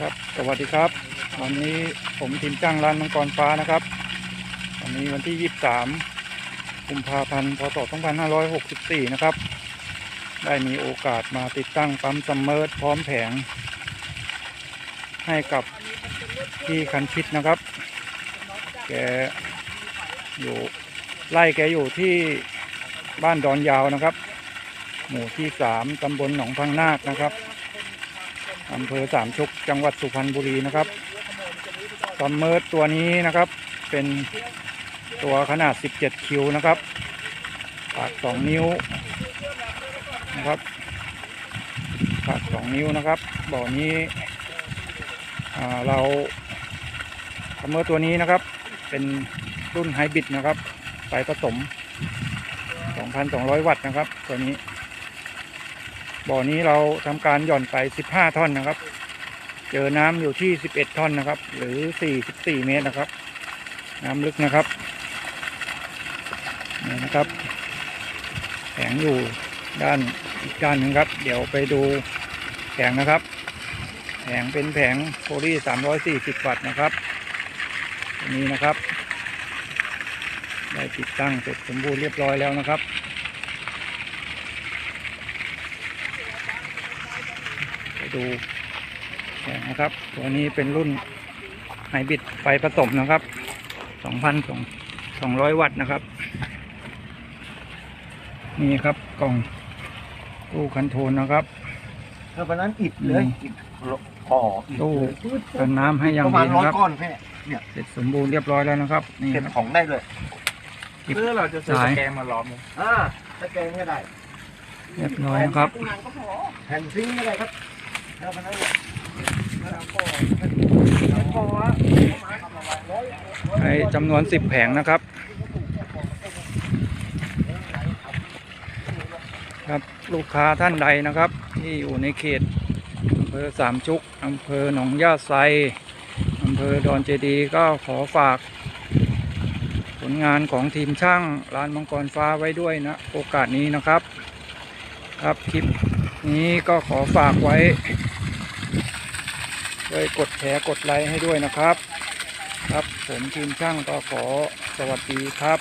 ครับ สวัสดีครับ วันนี้ผมทีมจ้างร้านมังกรฟ้านะครับ วันนี้วันที่ 23กุมภาพันธ์ พศ 2564 นะครับ ได้มีโอกาสมาติดตั้งปั๊มซัมเมอร์พร้อมแผง ให้กับพี่คันชิดนะครับ แกอยู่ไล่แกอยู่ที่บ้านดอนยาวนะครับ หมู่ที่ 3ตำบลหนองพังนาคนะครับ อำเภอสามชุกจังหวัดสุพรรณบุรีนะครับซัมเมอร์ตัวนี้นะครับ เป็นตัวขนาด 17 คิวนะครับ ปาก 2 นิ้วนะครับ ปาก 2 นิ้วนะครับ บ่อนี้เราซัมเมอร์ตัวนี้นะครับ เป็นรุ่นไฮบริดนะครับไฟผสม 2,200 วัตต์นะครับ ตัวนี้ บ่อนี้เราทำการหย่อนไป 15 ท่อนนะครับ เจอน้ำอยู่ที่ 11 ท่อนนะครับ หรือ 44 เมตรนะครับ น้ำลึกนะครับนี่นะครับแผงอยู่ด้านอีกด้านหนึ่งครับ เดี๋ยวไปดูแผงนะครับ แผงเป็นแผงโพลี340 วัตต์นะครับนนี้นะครับ ได้ติดตั้งเสร็จสมบูรณ์เรียบร้อยแล้วนะครับ ไป ดูแผงนะครับ ตัวนี้เป็นรุ่นไฮบริดไฟผสมนะครับ 2,200 วัตต์นะครับ นี่ครับกล่องตู้คันโทนนะครับแล้ววันนั้นอิดเลยอืมอิดห่ออิดตู้เลยกันน้ำให้อย่างประมาดีณร้อนะยครับก้อนแค่เนี่ยเสร็จสมบูรณ์เรียบร้อยแล้วนะครับนี่เก็บครับของได้เลยอิฐเพื่อเราจะซื้อสายตะแกรงมาล้อมเลยอ่าตะแกรงไม่ได้เรียบร้อยนะครับแผ่นซิงค์ไม่ได้ครับ แล้ววันนั้นเนี่ยพอวะให้จำนวน10แผงนะครับ ครับลูกค้าท่านใดนะครับ ที่อยู่ในเขตอำเภอสามชุกอำเภอหนองย่าไซอำเภอดอนเจดีย์ก็ขอฝาก ผลงานของทีมช่างร้านมังกรฟ้าไว้ด้วยนะ โอกาสนี้นะครับ ครับคลิปนี้ก็ขอฝากไว้ ด้วยกดแชร์กดไลค์ให้ด้วยนะครับ ครับผมทีมช่างก็ขอสวัสดีครับ